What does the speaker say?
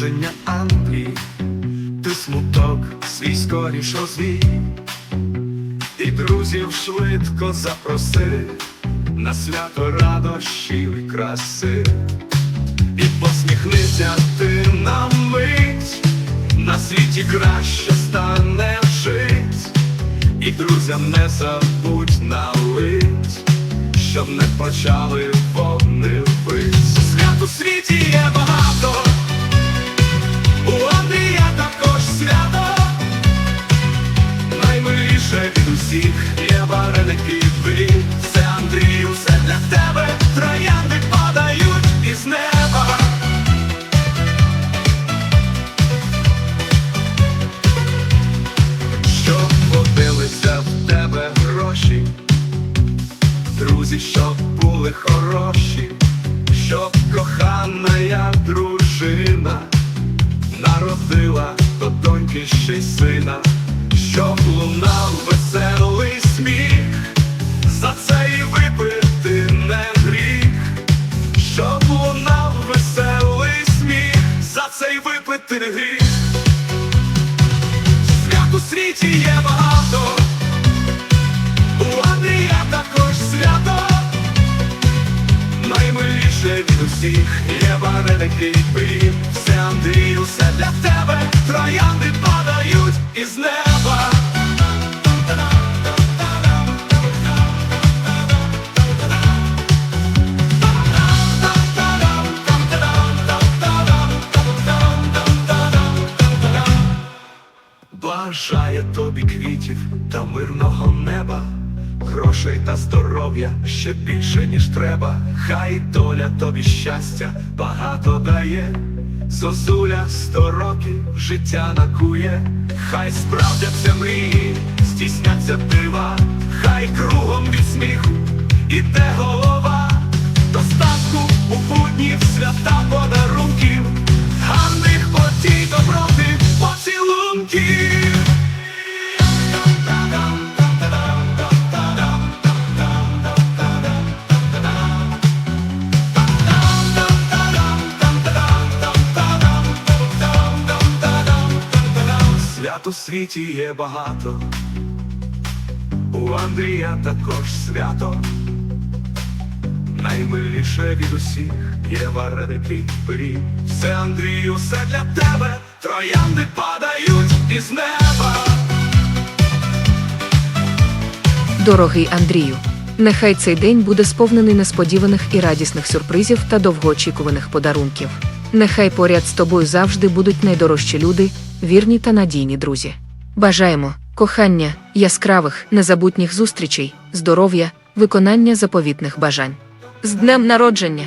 народження Англії, ти смуток свій скоріш розвій, і друзів швидко запроси на свято радощів і краси, і посміхнися ти на мить, на світі краще стане жить, і друзям не забудь налить, щоб не почали вони пить. Свят у світі є гроші, друзі, щоб були хороші, щоб кохана я дружина народила до доньки ще й сина, щоб лунав веселий сміх, за це і випити не гріх, щоб лунав веселий сміх, за це й випити не гріх. Свят у світі є багато, від усіх є вареники і пиріг. Все все для тебе, троянди падають із неба. Бажає тобі квітів та мирного неба, грошей та здоров'я ще більше, ніж треба. Хай доля тобі щастя багато дає, зозуля сто років життя накує, хай справдяться мрії, здійсняться дива, хай кругом від сміху іде голова, достатку у будні в свята подарунків, У світі є багато, у Андрія також свято, наймиліше від усіх є вареники пиріг. Все Андрію, все для тебе, троянди падають із неба. Дорогий Андрію, нехай цей день буде сповнений несподіваних і радісних сюрпризів та довгоочікуваних подарунків. Нехай поряд з тобою завжди будуть найдорожчі люди, вірні та надійні друзі. Бажаємо кохання, яскравих, незабутніх зустрічей, здоров'я, виконання заповітних бажань. З днем народження!